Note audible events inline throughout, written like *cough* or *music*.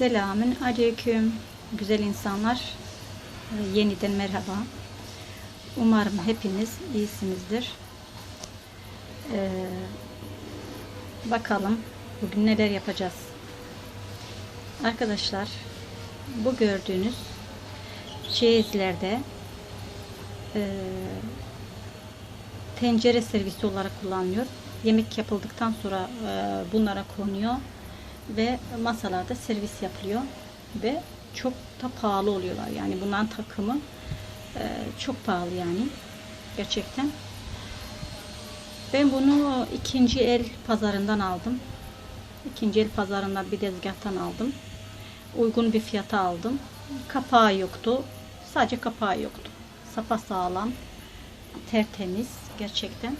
Selamün aleyküm güzel insanlar. Ee, Yeniden merhaba. Umarım hepiniz iyisinizdir. Ee, bakalım bugün neler yapacağız. Arkadaşlar bu gördüğünüz çeyizlerde e, tencere servisi olarak kullanılıyor. Yemek yapıldıktan sonra e, bunlara konuyor ve masalarda servis yapılıyor ve çok da pahalı oluyorlar. Yani bunların takımı e, çok pahalı yani gerçekten. Ben bunu ikinci el pazarından aldım. İkinci el pazarından bir tezgahtan aldım. Uygun bir fiyata aldım. Kapağı yoktu. Sadece kapağı yoktu. Sapa sağlam, tertemiz gerçekten.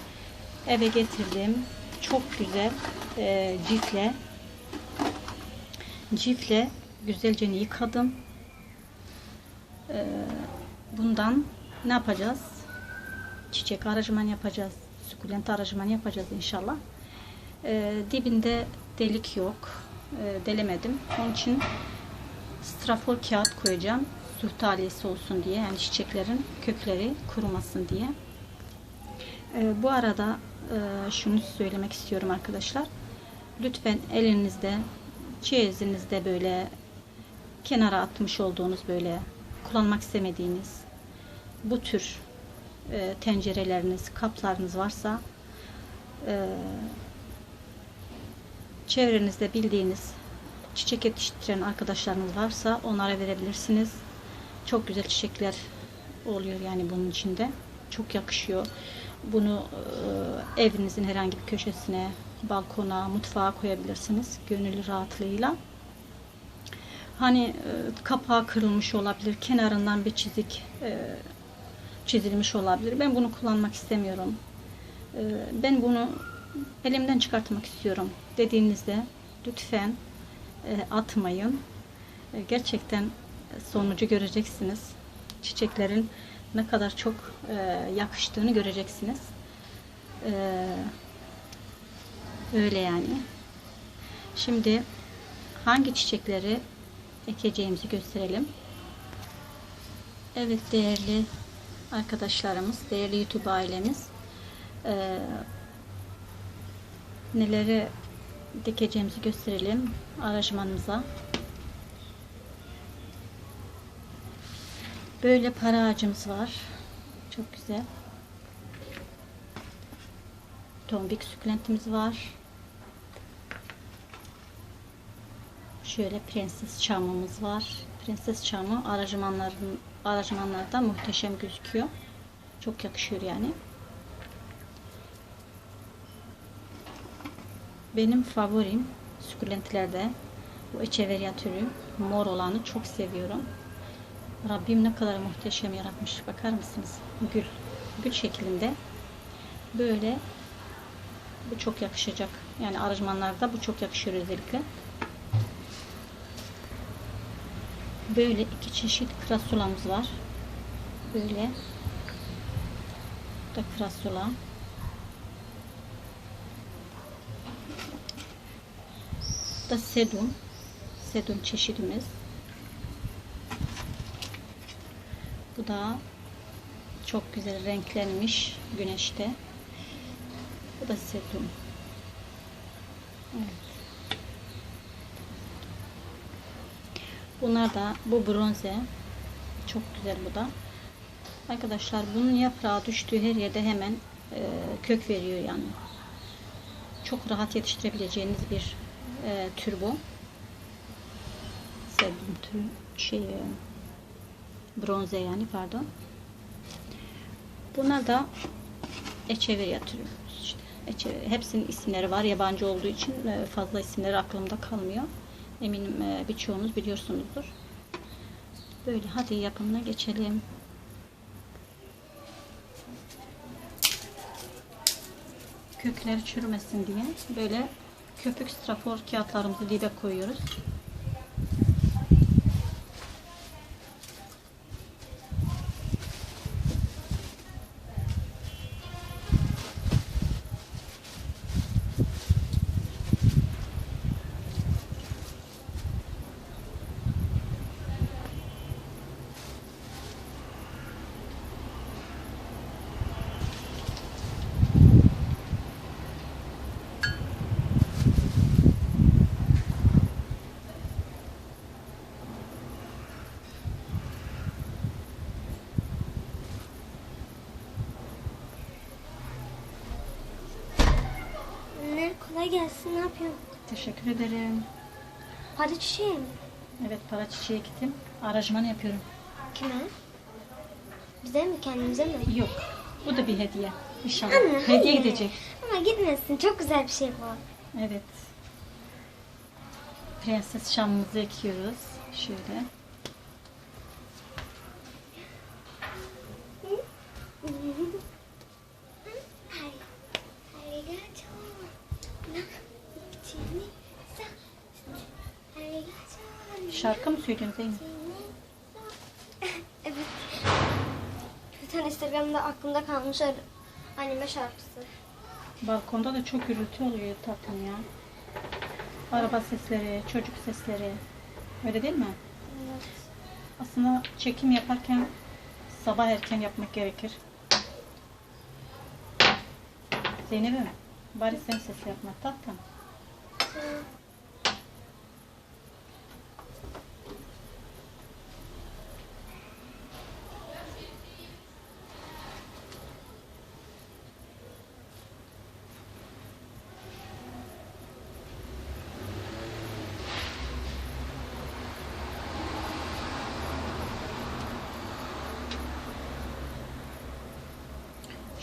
Eve getirdim. Çok güzel e, cifle cifle güzelce yıkadım. Ee, bundan ne yapacağız? Çiçek aracıman yapacağız. Sukulent aracıman yapacağız inşallah. Ee, dibinde delik yok. Ee, delemedim. Onun için strafor kağıt koyacağım. Su olsun diye. Yani çiçeklerin kökleri kurumasın diye. Bu arada e, şunu söylemek istiyorum arkadaşlar. Lütfen elinizde çeyizinizde böyle kenara atmış olduğunuz böyle kullanmak istemediğiniz bu tür e, tencereleriniz, kaplarınız varsa e, çevrenizde bildiğiniz çiçek yetiştiren arkadaşlarınız varsa onlara verebilirsiniz. Çok güzel çiçekler oluyor yani bunun içinde. Çok yakışıyor. Bunu e, evinizin herhangi bir köşesine balkona, mutfağa koyabilirsiniz gönül rahatlığıyla. Hani e, kapağı kırılmış olabilir, kenarından bir çizik e, çizilmiş olabilir. Ben bunu kullanmak istemiyorum. E, ben bunu elimden çıkartmak istiyorum dediğinizde lütfen atmayın. Gerçekten sonucu göreceksiniz. Çiçeklerin ne kadar çok yakıştığını göreceksiniz. E, Öyle yani. Şimdi hangi çiçekleri ekeceğimizi gösterelim. Evet değerli arkadaşlarımız, değerli YouTube ailemiz e, neleri dikeceğimizi gösterelim aranjmanımıza. Böyle para ağacımız var. Çok güzel. Tombik süklentimiz var. Şöyle prenses çamımız var. Prenses çamı aranjmanların aranjmanlarda muhteşem gözüküyor. Çok yakışıyor yani. Benim favorim sukulentlerde bu echeveria türü mor olanı çok seviyorum. Rabbim ne kadar muhteşem yaratmış. Bakar mısınız? Gül. Gül şeklinde. Böyle bu çok yakışacak. Yani aranjmanlarda bu çok yakışıyor özellikle. Böyle iki çeşit krasulamız var. Böyle da krasula. da sedum. Sedum çeşidimiz. Bu da çok güzel renklenmiş güneşte. Bu da sedum. Evet. Bunlar da bu bronze. Çok güzel bu da. Arkadaşlar bunun yaprağı düştüğü her yerde hemen e, kök veriyor yani. Çok rahat yetiştirebileceğiniz bir e, tür bu. Sevdiğim tür şey e, bronze yani pardon. Bunlar da echeveria türü. İşte, echeveria. Hepsinin isimleri var. Yabancı olduğu için e, fazla isimleri aklımda kalmıyor. Eminim e, birçoğunuz biliyorsunuzdur. Böyle hadi yapımına geçelim. Kökleri çürümesin diye böyle köpük strafor kağıtlarımızı dibe koyuyoruz. Kolay gelsin. Ne yapıyorsun? Teşekkür ederim. Hadi çiçeği mi? Evet para çiçeğe gittim. Aracımanı yapıyorum. Kime? Bize mi kendimize mi? Yok. Bu da bir hediye. İnşallah. Anne, hediye hayır. gidecek. Ama gitmesin. Çok güzel bir şey bu. Evet. Prenses şamımızı ekiyoruz. Şöyle. Şarkı mı söylüyorsun Zeynep? *laughs* Evet. Tane Instagram'da aklımda kalmış anime şarkısı. Balkonda da çok gürültü oluyor tatlım ya. Araba sesleri, çocuk sesleri. Öyle değil mi? Evet. Aslında çekim yaparken sabah erken yapmak gerekir. Zeynep'im bari sen ses yapma tatlım.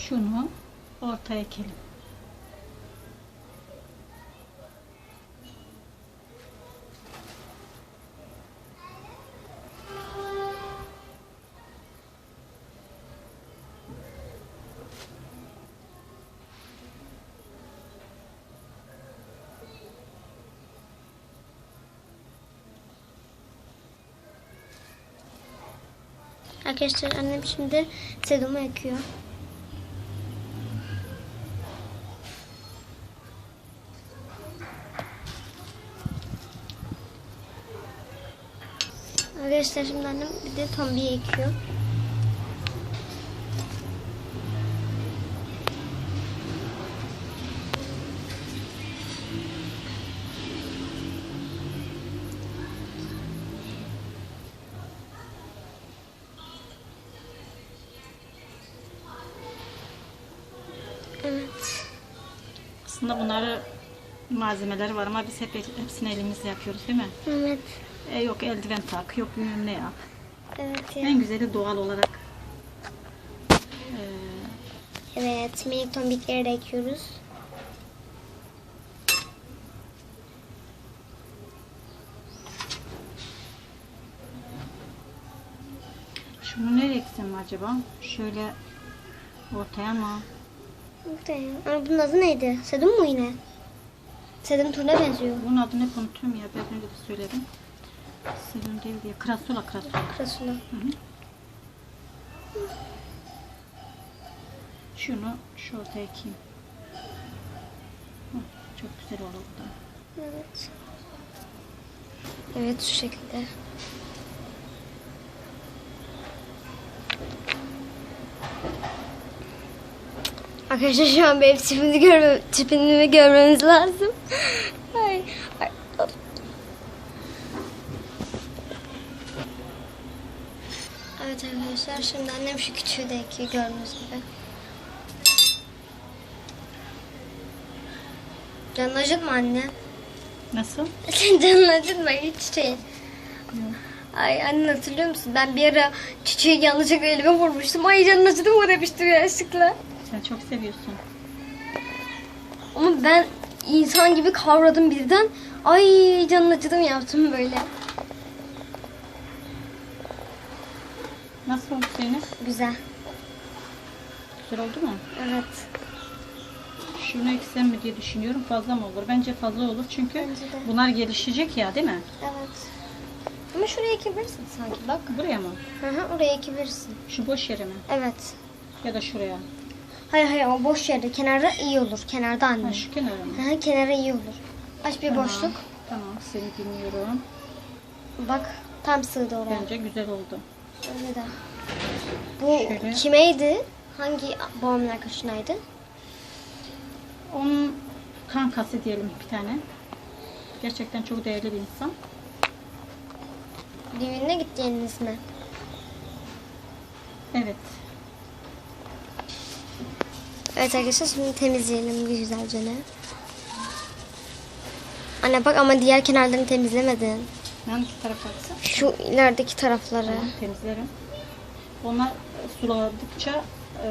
Şunu ortaya ekelim. Arkadaşlar annem şimdi sedumu yakıyor. Arkadaşlar şimdi annem bir de tombiyi ekiyor. Evet. Aslında bunları malzemeleri var ama biz hep hepsini elimizle yapıyoruz değil mi? Evet. E, yok eldiven tak, yok bilmem ne yap. Evet. En güzeli doğal olarak. e, Evet. Minik tombikleri de ekiyoruz. şunu nereye eksem acaba? Şöyle ortaya mı? Muhtemelen. Ama bunun adı neydi? Sedum mu yine? Sedum turuna benziyor. Bunun adını hep unutuyorum ya. Biraz önce de söyledim. Selin değil diye. Krasula, krasula. Krasula. Hı hı. Şunu şu ortaya ekeyim. Çok güzel oldu bu da. Evet. Evet şu şekilde. Arkadaşlar şu an benim tipimi, görme, tipimi görmeniz lazım. Ay, ay. Evet arkadaşlar şimdi annem şu küçüğü de ekiyor gördüğünüz gibi. Canın acıtma anne. Nasıl? *laughs* Canın acıtma hiç çiçeğin. Ay anne hatırlıyor musun? Ben bir ara çiçeği yanlışlıkla elime vurmuştum. Ay canın acıdı mı demiştim yanlışlıkla. Sen çok seviyorsun. Ama ben insan gibi kavradım birden. Ay canın acıdı mı yaptım böyle. Nasıl oldu Zeynep? Güzel. Güzel oldu mu? Evet. Şunu eksem mi diye düşünüyorum. Fazla mı olur? Bence fazla olur. Çünkü Bence de. bunlar gelişecek ya değil mi? Evet. Ama şuraya ekebilirsin sanki bak. Buraya mı? Hı hı oraya ekebilirsin. Şu boş yere mi? Evet. Ya da şuraya. Hayır hayır o boş yerde. Kenarda iyi olur. Kenarda anne. Ha, şu kenara mı? Hı hı kenara iyi olur. Aç bir Tamam. boşluk. Tamam seni dinliyorum. Bak tam sığdı oraya. Bence güzel oldu. Öyle de. Bu Şöyle. kimeydi? Hangi babamın arkadaşınaydı? Onun kankası diyelim bir tane. Gerçekten çok değerli bir insan. Düğününe gittiğiniz mi? Evet. Evet arkadaşlar şimdi temizleyelim güzelce ne. Anne bak ama diğer kenarlarını temizlemedin. Hangi tarafa baksın? Şu ilerideki tarafları. Tamam, temizlerim. Onlar suladıkça e,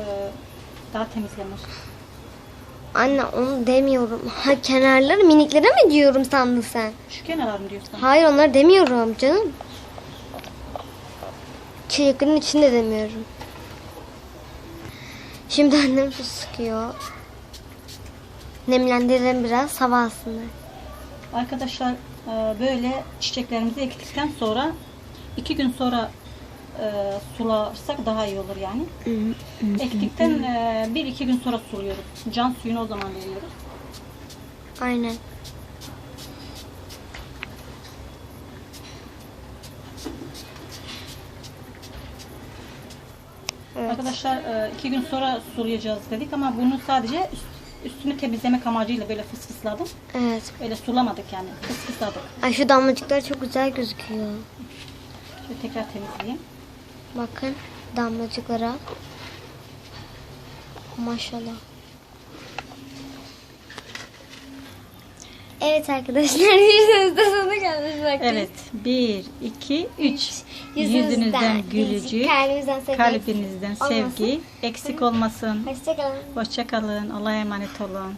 daha temizlenir. Anne onu demiyorum. Ha kenarları miniklere mi diyorum sandın sen? Şu kenarlarını diyorsun. Hayır onları demiyorum canım. Çeliklerin içinde demiyorum. Şimdi annem su sıkıyor. Nemlendirelim biraz hava alsınlar. Arkadaşlar böyle çiçeklerimizi ektikten sonra iki gün sonra e, sularsak daha iyi olur yani. Ektikten e, bir iki gün sonra suluyoruz. Can suyunu o zaman veriyoruz. Aynen. Evet. Arkadaşlar e, iki gün sonra sulayacağız dedik ama bunu sadece üst- üstünü temizlemek amacıyla böyle fısfısladım. Evet. Öyle sulamadık yani. Fısfısladık. Ay şu damlacıklar çok güzel gözüküyor. Şöyle tekrar temizleyeyim. Bakın damlacıklara. Maşallah. Evet arkadaşlar *laughs* yüzünüzde sonu gelmiş bakın. Evet. Bir, iki, üç. Yüzünüzden, Yüzünüzden gülücük, kalbinizden sevgi. kalbinizden olmasın. sevgi eksik olmasın. Hoşçakalın. Hoşça kalın. Allah'a emanet olun.